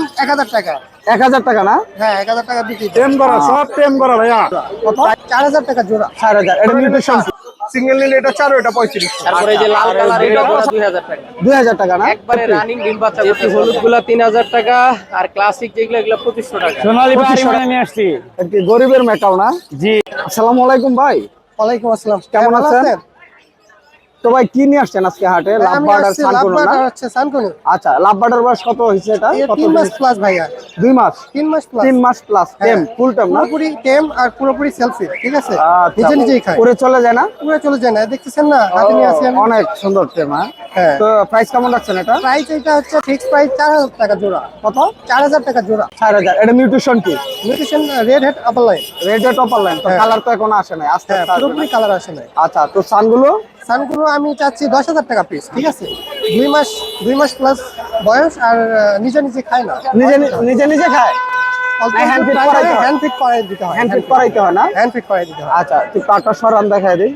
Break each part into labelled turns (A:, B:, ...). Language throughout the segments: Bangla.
A: দাম এক হাজার টাকা।
B: এক হাজার টাকা না?
A: হ্যাঁ এক হাজার টাকা বিক্রি।
C: টেম করা সব টেম করা ভাইয়া।
B: কত?
A: চার হাজার টাকা জোড়া।
B: চার হাজার এটা নিউট্রিশন
C: সিঙ্গেল নিলে এটা চারো এটা পঁয়ত্রিশ।
D: তারপরে যে লাল কালার এটা পুরো দুই হাজার টাকা।
B: দুই হাজার টাকা না?
D: একবারে রানিং ডিম বাচ্চা করতে হলুদগুলা তিন হাজার টাকা আর ক্লাসিক যেগুলো এগুলো পঁচিশশো টাকা।
B: সোনালী নিয়ে আসছি। একটি গরিবের মেটাও না? জি। আসসালামু আলাইকুম ভাই।
A: ওয়ালাইকুম আসসালাম।
B: কেমন আছেন? তো ভাই কি নিয়ে আসছেন আজকে হাটে? লাভবার্ড আর সানকুনো না?
A: আর হচ্ছে সানকুনি
B: আচ্ছা লাভবার্ডের বয়স কত হয়েছে এটা? কত
A: তিন মাস প্লাস ভাইয়া।
B: দুই মাস?
A: তিন মাস প্লাস
B: তিন মাস প্লাস টেম ফুল টেম না?
A: পুরোপুরি টেম আর পুরোপুরি সেলফি ঠিক আছে?
B: আচ্ছা,
A: নিজে নিজেই খায়।
B: করে চলে যায় না?
A: পুরো চলে যায় না দেখতেছেন না? হাতে নিয়ে আসি
B: অনেক সুন্দর টেম হ্যাঁ?
A: হ্যাঁ।
B: তো প্রাইস কেমন রাখছেন এটা?
A: প্রাইস এটা হচ্ছে ফিক্স প্রাইস চার হাজার টাকা জোড়া।
B: কত?
A: চার হাজার টাকা জোড়া।
B: চার হাজার। এটা নিউট্রিশন কি?
A: Nutrition red head upper line
B: red topper line তো
A: হ্যাঁ।
B: কালার তো এখন আসে নাই আস্তে
A: হ্যাঁ
B: আস্তে
A: পুরোপুরি কালার আসে না
B: না। আচ্ছা তো সানগুলো
A: সানগুলো আমি চাচ্ছি দশ হাজার টাকা পিস ঠিক আছে? দুই মাস দুই মাস প্লাস বয়স আর নিজে নিজে খায় না।
B: নিজে নিজে নিজে খায়? হয়?
A: হ্যান্ড ফিট করাই দিতে হয়
B: হ্যান্ড ফিট করাইতে হয় না?
A: হ্যান্ড ফিট করাই দিতে হয়।
B: আচ্ছা তুই কাটা সরান দেখায় দিই।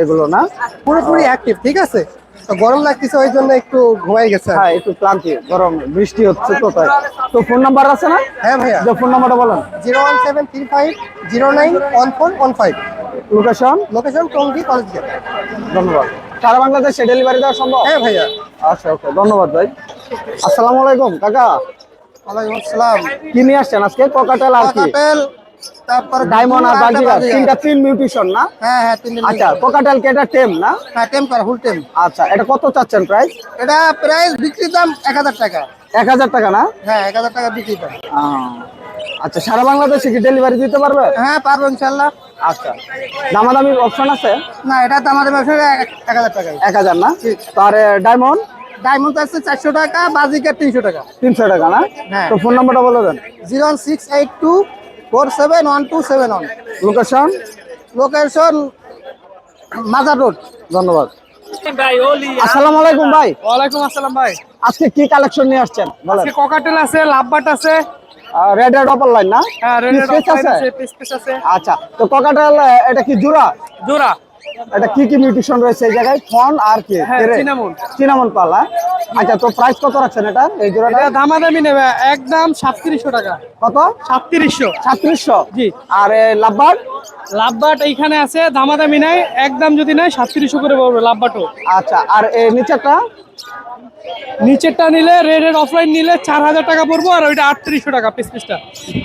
B: এগুলো না?
A: পুরোপুরি অ্যাক্টিভ ঠিক আছে? তো গরম লাগতেছে ওই জন্য একটু ঘুমাই গেছে
B: হ্যাঁ একটু ক্লান্তি গরম বৃষ্টি হচ্ছে তো তাই। তো ফোন নাম্বার আছে না?
A: হ্যাঁ ভাইয়া।
B: যে ফোন নাম্বারটা বলেন।
A: Zero one seven three five zero nine one four one five.
B: Location
A: location Tongi college gate
B: ধন্যবাদ। সারা বাংলাদেশে ডেলিভারি দেওয়া সম্ভব?
A: হ্যাঁ ভাইয়া।
B: আচ্ছা ওকে ধন্যবাদ ভাই। আসসালামু আলাইকুম কাকা।
A: ওয়ালাইকুম আসসালাম।
B: কি নিয়ে আসছেন আজকে? কোকাটেল আর কি?
A: কাপেল তারপর
B: ডায়মন্ড আর বাজিগার
A: বাজিগার।
B: তিনটা তিন মিউটেশন না?
A: হ্যাঁ হ্যাঁ তিন
B: আচ্ছা কোকাটেল কে এটা টেম না?
A: হ্যাঁ টেম করা ফুল টেম
B: আচ্ছা এটা কত চাচ্ছেন প্রাইস
A: এটা প্রাইস বিক্রি দাম এক হাজার টাকা।
B: এক হাজার টাকা না?
A: হ্যাঁ এক হাজার টাকা বিক্রি দাম
B: আচ্ছা সারা বাংলাদেশে কি ডেলিভারি দিতে পারবে?
A: হ্যাঁ পারব ইনশাল্লাহ।
B: আচ্ছা দামাদামির অপশন আছে?
A: না এটা এক এক হাজার টাকা।
B: এক হাজার না? তার ডায়মন্ড
A: ডায়মন্ড আছে চারশো টাকা বাজিকার তিনশো টাকা।
B: তিনশো টাকা না?
A: হ্যাঁ।
B: তো ফোন নাম্বারটা বলে দেন।
A: Zero six eight two four seven one two seven one.
B: Location
A: location Mazar road.
B: ধন্যবাদ। আসসালামু আলাইকুম ভাই।
C: ওয়ালাইকুম আসসালাম ভাই।
B: আজকে কি কালেকশন নিয়ে আসছেন? আজকে
C: ককাটেল আছে লাভবাট আছে।
B: রেড রেড অপার লাইন না?
C: হ্যাঁ পিস পিস আছে?
B: আচ্ছা তো ককাটেল এটা কি জোড়া?
C: জোড়া।
B: এটা কি কি মিউটেশন রয়েছে এই জায়গায়? ফন আর কি?
C: হ্যাঁ,
B: তেরে?
C: cinnamon।
B: cinnamon পালা। আচ্ছা তো প্রাইস কত রাখছেন এটা? এই জোড়াটা?
C: এটা দামাদামি নেবে একদম সাতত্রিশশো টাকা।
B: কত?
C: সাতত্রিশশো।
B: সাতত্রিশশো?
C: জি।
B: আর লাভবার
C: লাভবাট এইখানে আছে দামাদামি নেয় একদম যদি নাই সাতত্রিশশো করে পড়বে লাভবাটও
B: আচ্ছা আর এই নিচেরটা?
C: নিচেরটা নিলে রেড এর অফলাইন নিলে চার হাজার টাকা পড়ব আর ওইটা আটত্রিশশো টাকা পিস পিসটা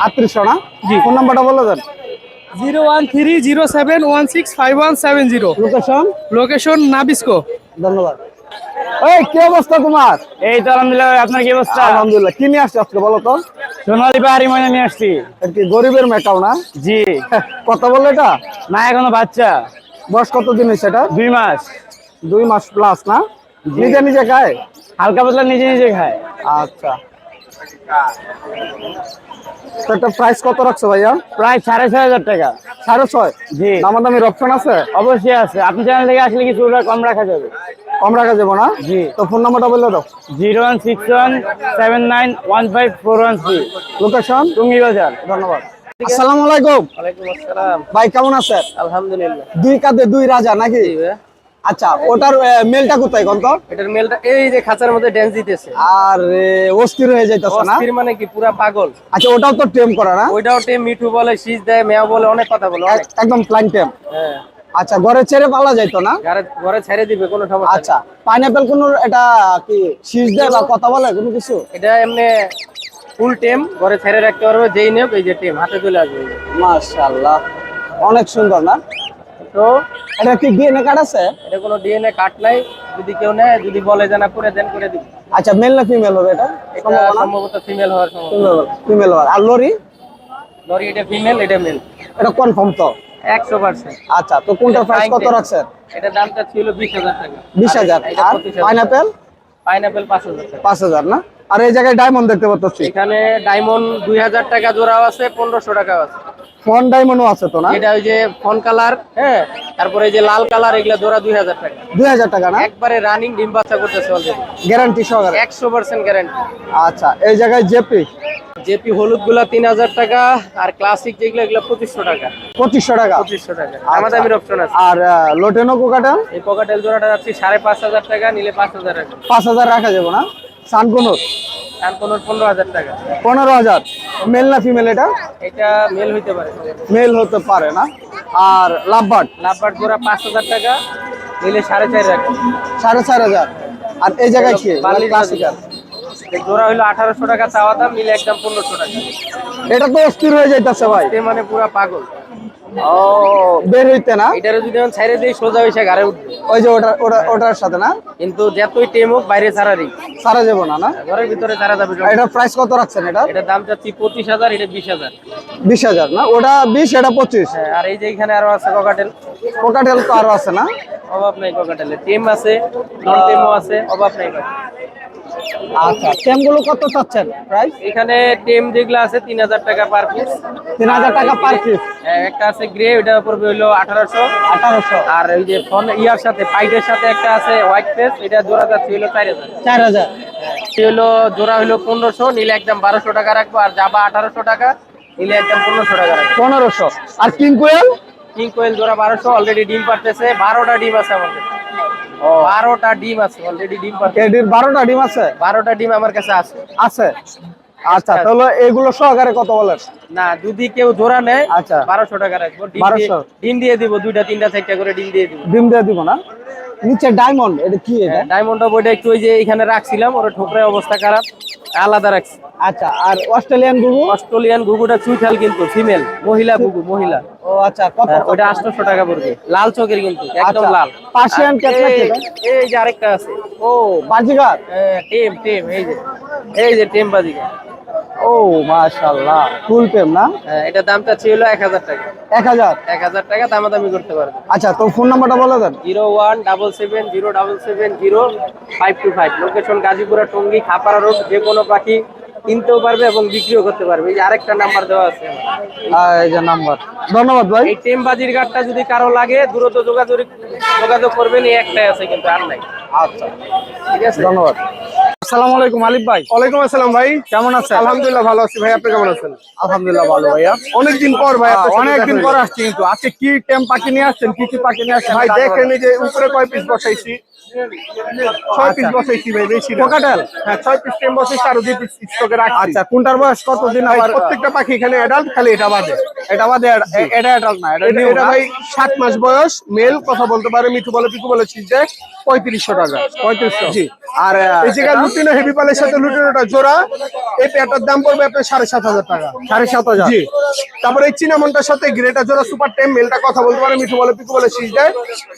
B: আটত্রিশশো না? জি। ফোন নাম্বারটা বলে দেন।
C: Zero one three zero seven one six five one seven zero.
B: Location
C: location Nabisco
B: ধন্যবাদ। এই কি অবস্থা তোমার?
E: এই তো আলহামদুলিল্লাহ আপনার কি অবস্থা?
B: আলহামদুলিল্লাহ। কি নিয়ে আসছো আজকে বলো তো?
E: সোনালী পাহাড়ি ময়না নিয়ে আসছি।
B: কি গরিবের মেটাও না?
E: জি।
B: কথা বলল এটা।
E: না এখনও বাচ্চা।
B: বয়স কত দিন হয়েছে এটা?
E: দুই মাস।
B: দুই মাস প্লাস না? নিজে নিজে খায়?
E: হালকা পাতলা নিজে নিজে খায়।
B: আচ্ছা। এটা প্রাইস কত রাখছো ভাইয়া?
E: প্রায় সাড়ে ছয় হাজার টাকা।
B: সাড়ে ছয়?
E: জি।
B: দামাদামির অপশন আছে?
E: অবশ্যই আছে। আপনি চ্যানেল থেকে আসলে কিছু কম রাখা যাবে?
B: কম রাখা যাব না?
E: জি।
B: তো ফোন নাম্বারটা বললে দাও।
E: Zero one six one seven nine one five four one three.
B: Location
E: Tongi বাজার
B: ধন্যবাদ আসসালামু আলাইকুম।
D: ওয়ালাইকুম আসসালাম।
B: ভাই কেমন আছেন?
D: আলহামদুলিল্লাহ।
B: দুই কাঁধে দুই রাজা নাকি? আচ্ছা ওটার মেলটা কোথায় কোন তো
D: এটার মেলটা এই যে খাঁচার মধ্যে ড্যান্স দিতেছে।
B: আর অস্থির হয়ে যাইতেছে না?
D: অস্থির মানে কি পুরা পাগল?
B: আচ্ছা ওটাও তো টেম করা না?
D: ওইটাও টেম মিঠু বলে শীষ দেয় মেয়া বলে অনেক কথা বলে
B: একদম প্লাইন টেম।
D: হ্যাঁ।
B: আচ্ছা ঘরে ছেড়ে পালা যাইতো না?
D: ঘরে ছেড়ে দিবে কোনো সমস্যা
B: আচ্ছা পাইনাপেল কোন এটা কি শীষ দেয় বা কথা বলে কোনো কিছু?
D: এটা এমনি ফুল টেম ঘরে ছেড়ে রাখতে পারবে যেই নেব এই যে টেম হাতে চলে আসবে।
B: মাশাআল্লাহ অনেক সুন্দর না?
D: তো
B: এটা কি ডিএনএ কার্ড আছে?
D: এটা কোনো ডিএনএ কাট নাই। যদি কেউ নেয় যদি বলে করে দেন করে দিবি।
B: আচ্ছা মেল না ফিমেল হবে এটা?
D: সম্ভবত? ফিমেল হওয়ার সম্ভব
B: ফিমেল হবে আর লরি?
D: লরি এটা ফিমেল এটা মেল
B: এটা কনফার্ম তো? আচ্ছা তো প্রাইস কত রাখছেন?
D: এটা দামটা ছিল বিশ হাজার টাকা।
B: বিশ হাজার। আর পাইনাপেল
D: পাইনাপেল টাকা।
B: না? আর এই জায়গায় ডায়মন্ড দেখতে পাচ্ছি।
D: এখানে ডায়মন্ড দুই হাজার টাকা জোড়াও আছে পনেরোশো টাকাও আছে।
B: ফোন ডায়মন্ডও আছে তো না?
D: এটা ওই যে ফোন কালার হ্যাঁ তারপরে এই যে লাল কালার এগুলা জোড়া দুই হাজার টাকা।
B: দুই হাজার টাকা না?
D: একবারে রানিং ডিম বাচ্চা করতেছে অলরেডি
B: গ্যারান্টি সহকারে?
D: একশো পার্সেন্ট গ্যারান্টি
B: আচ্ছা এই জায়গায় জেপি?
D: জেপি হলুদগুলা তিন হাজার টাকা আর ক্লাসিক যেগুলো এগুলো পঁচিশশো টাকা।
B: পঁচিশশো টাকা?
D: পঁচিশশো টাকা। আমাদের দামির অপশন আছে।
B: আর লোটেনো কোকাটা
D: এই পকেটেল জোড়াটা যাচ্ছে সাড়ে পাঁচ হাজার টাকা নিলে পাঁচ হাজার টাকা।
B: পাঁচ হাজার রাখা যাবে না? সানকুনুর?
D: পনেরো হাজার টাকা।
B: পনেরো হাজার। মেল না ফিমেল এটা?
D: এটা মেল হইতে পারে।
B: মেল হতে পারে না। আর লাভবার্ড?
D: লাভবার জোড়া পাঁচ হাজার টাকা নিলে সাড়ে চার রাখা
B: সাড়ে চার হাজার। আর এই জায়গায় কি?
D: বার্লি
B: ক্লাসিক্যাল
D: জোড়া হইল আঠারোশো টাকা চাওয়া দাম নিলে একদম পনেরোশো টাকা।
B: এটা তো অস্থির হয়ে যাইতেছে ভাই।
D: মানে পুরা পাগল।
B: ও। বের হইতে না?
D: এটারে যদি আমি দিই সোজা হয়েছে ঘাড়ে উঠবে।
B: ওই যে ওটা ওটা ওটার সাথে না?
D: কিন্তু যতই টেম হোক বাইরে ছাড়ারই
B: সারা যাব না না?
D: ঘরের ভিতরে ছাড়া যাবে
B: এটার প্রাইস কত রাখছেন এটা
D: এটা দাম চাচ্ছি পঁচিশ হাজার এটা বিশ হাজার।
B: বিশ হাজার না? ওটা বিশ এটা পঁচিশ।
D: হ্যাঁ, আর এই যে এখানে আরও আছে ককাটেল
B: কোকাটেল তো আরও আছে না?
D: অভাব নাই ককাটেলে টেম আছে নন টেমও আছে অভাব নাই।
B: আচ্ছা টেমগুলো কত চাচ্ছেন? প্রাইস
D: এখানে টেম যেগুলো আছে তিন হাজার টাকা পার পিস
B: তিন হাজার টাকা পার পিস
D: একটা আছে গ্রে ওটা পড়বে হইল আঠারোশো।
B: আঠারোশো।
D: আর ওই যে ফোন ইয়ার সাথে পাইটের সাথে একটা আছে হোয়াইট ফেস এটা জোড়া যাচ্ছে হইল চার হাজার।
B: চার হাজার।
D: সে হলো জোড়া হইল পনেরোশো নিলে একদম বারোশো টাকা রাখব আর যাবা আঠারোশো টাকা নিলে একদম পনেরোশো টাকা রাখব।
B: পনেরোশো। আর কিং কোয়েল
D: কিং কোয়েল জোড়া বারোশো অলরেডি ডিম পারতেছে বারোটা ডিম আছে আমাদের। বারোটা ডিম আছে অলরেডি ডিম
B: বারোটা ডিম আছে?
D: বারোটা ডিম আমার কাছে আছে।
B: আছে? আচ্ছা তাহলে এগুলো সহকারে কত বলেন?
D: না যদি কেউ জোড়া নেয়
B: আচ্ছা।
D: বারোশো টাকা রাখব। ডিম দিয়ে
B: 1200
D: ডিম দিয়ে দিব দুইটা তিনটা চারটা করে ডিম দিয়ে দিব।
B: ডিম দিয়ে দিব না? নিচে ডায়মন্ড এটা কি এটা?
D: ডায়মন্ড বইটা একটু ওই যে এখানে রাখছিলাম ওর ঠোকরের অবস্থা খারাপ। আলাদা রাখছি।
B: আচ্ছা আর অস্ট্রেলিয়ান গুগু
D: অস্ট্রেলিয়ান ঘুঘুটা চুইঠাল কিন্তু ফিমেল মহিলা ঘুঘু মহিলা।
B: ও আচ্ছা কত
D: ওটা ওইটা আটশোশো টাকা পড়বে। লাল চোখের কিন্তু একদম
B: আচ্ছা,
D: লাল।
B: Persian cat
D: আর এই- যে আরেকটা আছে।
B: ও বাজিগার?
D: টিম টেম টেম এই যে। এই যে টেম বাজিকা
B: ও মাশাআল্লাহ। ফুল টেম না?
D: হ্যাঁ, এটা দামটা ছিল এক হাজার টাকা।
B: এক হাজার?
D: এক হাজার টাকা দামাদামি করতে পারবে।
B: আচ্ছা তো ফোন নাম্বারটা বলে দেন।
D: Zero one double seven zero double seven zero five two five. Location Gazipura Tongi Khapara road যে কোনো পাখি কিনতেও পারবে এবং বিক্রিও করতে পারবে। এই যে আরেকটা নাম্বার দেওয়া আছে।
B: এই যে নাম্বার ধন্যবাদ ভাই।
D: এই টেম বাজির যদি কারও লাগে দ্রুত যোগাযোগ যোগাযোগ করবেন এই একটাই আছে কিন্তু আর নাই।
B: আচ্ছা।
D: ঠিক আছে?
B: ধন্যবাদ। আসসালামু আলাইকুম আলিফ ভাই।
F: ওয়ালাইকুম আসসালাম ভাই।
B: কেমন আছেন?
F: আলহামদুলিল্লাহ ভালো আছি ভাই আপনি কেমন আছেন?
B: আলহামদুলিল্লাহ ভালো ভাইয়া।
F: অনেকদিন পর ভাই
B: অনেকদিন পর আসছি কিন্তু। আজকে কি টেম পাখি নিয়ে আসছেন? কি কি পাখি নিয়ে আসছেন?
F: ভাই দেখেন যে উপরে কয় পিস বসাইছি? ছয় পিস বসাইছি ভাই বেশি। হ্যাঁ ছয় পিস টেম বসাইছি আর দুই পিস স্টকে রাখছি।
B: আচ্ছা কোনটার বয়স? কতদিন আবার
F: প্রত্যেকটা পাখি এখানে অ্যাডাল্ট খালি এটা বাদে।
B: এটা বাদে এটা অ্যাডাল্ট না এটা?
F: ভাই সাত মাস বয়স মেল কথা বলতে পারে মিঠু বলে পিকু বলে পঁয়ত্রিশশো টাকা।
B: পঁয়ত্রিশশো।
F: জি।
B: আর
F: এই জায়গায় লুটিনো হেভি পালের সাথে লুটিনোটা জোড়া। এই পেয়ারটার দাম পড়বে আপনার সাড়ে সাত হাজার টাকা।
B: সাড়ে সাত হাজার।
F: জি। তারপরে এই চিনামনটার সাথে গ্রেটা জোড়া সুপার টেম মেলটা কথা বলতে পারে মিঠু বলে পিকু বলে সিজ দেয়।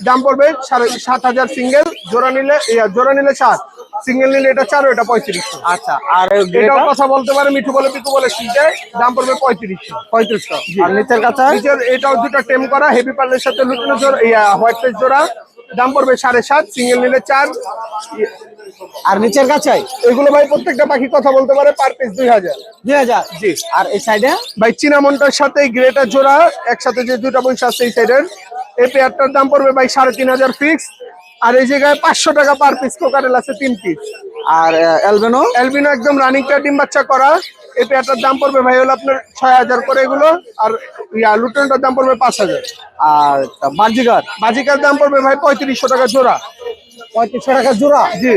F: দাম পড়বে সাড়ে সাত হাজার সিঙ্গেল জোড়া নিলে জোড়া নিলে সাত। সিঙ্গেল নিলে এটা চারো এটা পঁয়ত্রিশশো
B: আচ্ছা আর
F: এটাও কথা বলতে পারে মিঠু বলে পিকু বলে সিজ দেয়। দাম পড়বে পঁয়ত্রিশশো।
B: পঁয়ত্রিশশো আর নিচের কাছে?
F: নিচের এটাও দুটো টেম করা হেভি পালের সাথে লুটিনো জোড়া হোয়াইট পেস জোড়া। দাম পড়বে সাড়ে সাত সিঙ্গেল নিলে চার।
B: আর নিচের কাছে
F: এগুলো ভাই প্রত্যেকটা পাখি কথা বলতে পারে পার পিস দুই হাজার।
B: দুই হাজার?
F: জি।
B: আর এই সাইডে
F: ভাই চিনামনটার সাথে গ্রেটার জোড়া একসাথে যে দুটা বৈশ আছে এই সাইডের এই পেয়ারটার দাম পড়বে ভাই সাড়ে তিন হাজার ফিক্স আর এই জায়গায় পাঁচশো টাকা পার পিস কোকারেল আছে তিন পিস
B: আর এলবেনো
F: অ্যালবিনো একদম রানিং টা ডিম বাচ্চা করা। এই পেয়ারটার দাম পড়বে ভাই হলো আপনার ছয় হাজার করে এগুলো আর ইয়া লুটনটার দাম পড়বে পাঁচ হাজার।
B: আর বাজিকার?
F: বাজিকার দাম পড়বে ভাই পঁয়ত্রিশশো টাকা জোড়া।
B: পঁয়ত্রিশশো টাকা জোড়া?
F: জি।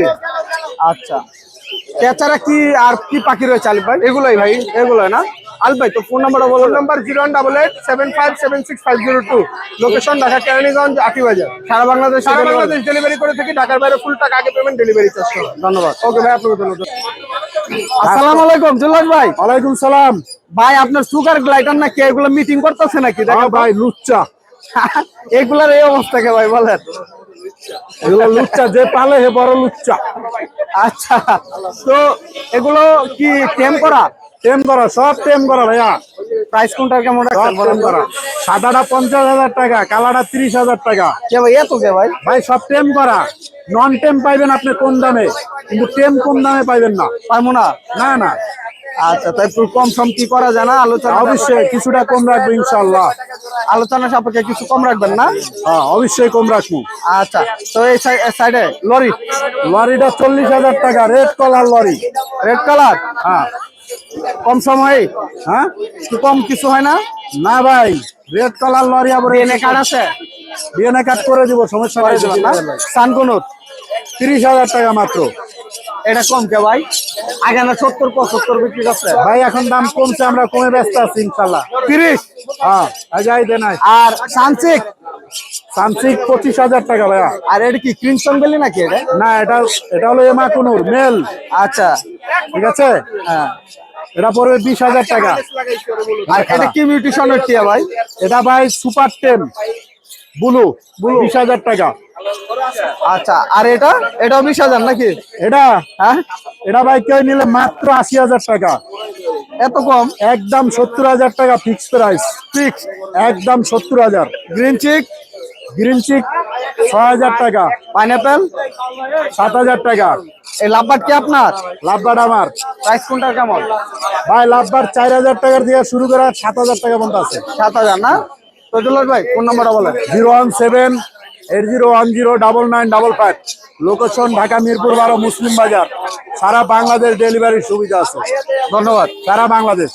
B: আচ্ছা। এছাড়া কি আর কি পাখি রয়েছে আলিফ ভাই?
F: এগুলোই ভাই
B: এগুলোই না? আলিফ ভাই তো ফোন নাম্বারটা বলো।
F: Number zero one double eight seven five seven six five zero two location Dhaka Keraniganj Ati বাজার
B: সারা বাংলাদেশ
F: সারা বাংলাদেশ ডেলিভারি করে থাকি ঢাকার বাইরে ফুল টাকা আগে পেমেন্ট ডেলিভারি চার্জ করো।
B: ধন্যবাদ।
F: ওকে ভাই আপনাকে ধন্যবাদ
B: আসসালামু আলাইকুম জুল্লাস ভাই।
F: ওয়ালাইকুম সালাম।
B: ভাই আপনার সুগার গ্লাইডার নাকি? এগুলো মিটিং করতেছে নাকি? দেখা
F: ভাই লুচ্চা।
B: এগুলার এই অবস্থা কে ভাই বলেন?
F: এগুলো লুচ্চা যে পালে হে বড় লুচ্চা।
B: আচ্ছা তো এগুলো কি টেম করা?
F: টেম করা সব টেম করা ভাইয়া।
B: প্রাইস কোনটা কেমন রাখছেন
F: করা। সাদাটা পঞ্চাশ হাজার টাকা কালাটা তিরিশ হাজার টাকা।
B: কে ভাই এত কে ভাই?
F: ভাই সব টেম করা। নন টেম পাইবেন আপনি কোন দামে কিন্তু টেম কম দামে পাইবেন না।
B: পারব না?
F: না না।
B: আচ্ছা তাই একটু কম সম কি করা যায় না? আলোচনা
F: অবশ্যই কিছুটা কম রাখব ইনশাল্লাহ
B: আলোচনা সাপেক্ষে কিছু কম রাখবেন না?
F: হ্যাঁ অবশ্যই কম রাখব।
B: আচ্ছা তো এই সাইডে লরি?
F: লরিটা চল্লিশ হাজার টাকা red colour lory.
B: Red colour
F: হ্যাঁ।
B: কম সম হ্যাঁ? কম কিছু হয় না?
F: না ভাই রেড কলার লরি আবার
B: ডিএনএ কার্ড আছে?
F: ডিএনএ কার্ড করে দিব সমস্যা
B: করে দেবেন না।
G: তিরিশ হাজার টাকা মাত্র।
B: এটা কম কে ভাই? আগে না সত্তর পঁচাত্তর বিক্রি করছে।
G: ভাই এখন দাম কমছে আমরা কমে ব্যস্ত আছি ইনশাল্লাহ।
B: তিরিশ?
G: হ্যাঁ যাই দে নাই।
B: আর সানসিক
G: সামসিক পঁচিশ হাজার টাকা ভাইয়া।
B: আর এটা কি ক্রিমসন বেলি নাকি এটা?
G: না এটা এটা হলো এমা কুনুর মেল।
B: আচ্ছা।
G: ঠিক আছে?
B: হ্যাঁ।
G: এটা পড়বে বিশ হাজার টাকা।
B: আর এটা কি মিউটেশনের টিয়া ভাই?
G: এটা ভাই সুপার টেন বুলু বুলু। বিশ হাজার টাকা।
B: আচ্ছা আর এটা? এটাও বিশ হাজার নাকি?
G: এটা?
B: হ্যাঁ?
G: এটা ভাই কেউ নিলে মাত্র আশি হাজার টাকা।
B: এত কম?
G: একদম সত্তর হাজার টাকা ফিক্স প্রাইস ফিক্স একদম সত্তর হাজার।
B: গ্রিন চিক
G: গ্রিন চিক ছয় হাজার টাকা।
B: পাইনাপেল?
G: সাত হাজার টাকা।
B: এই লাভবার কি আপনার?
G: লাভবার আমার।
B: প্রাইস কোনটা কেমন?
G: ভাই লাভবার চার হাজার টাকার দিয়ে শুরু করা সাত হাজার টাকা পর্যন্ত আছে।
B: সাত হাজার না? তজুল্লাহ ভাই কোন নম্বরটা বলেন।
G: Zero one seven eight zero one zero double nine double five. Location Dhaka Mirpur বারো মুসলিম বাজার। সারা বাংলাদেশ ডেলিভারির সুবিধা আছে।
B: ধন্যবাদ।
G: সারা বাংলাদেশ।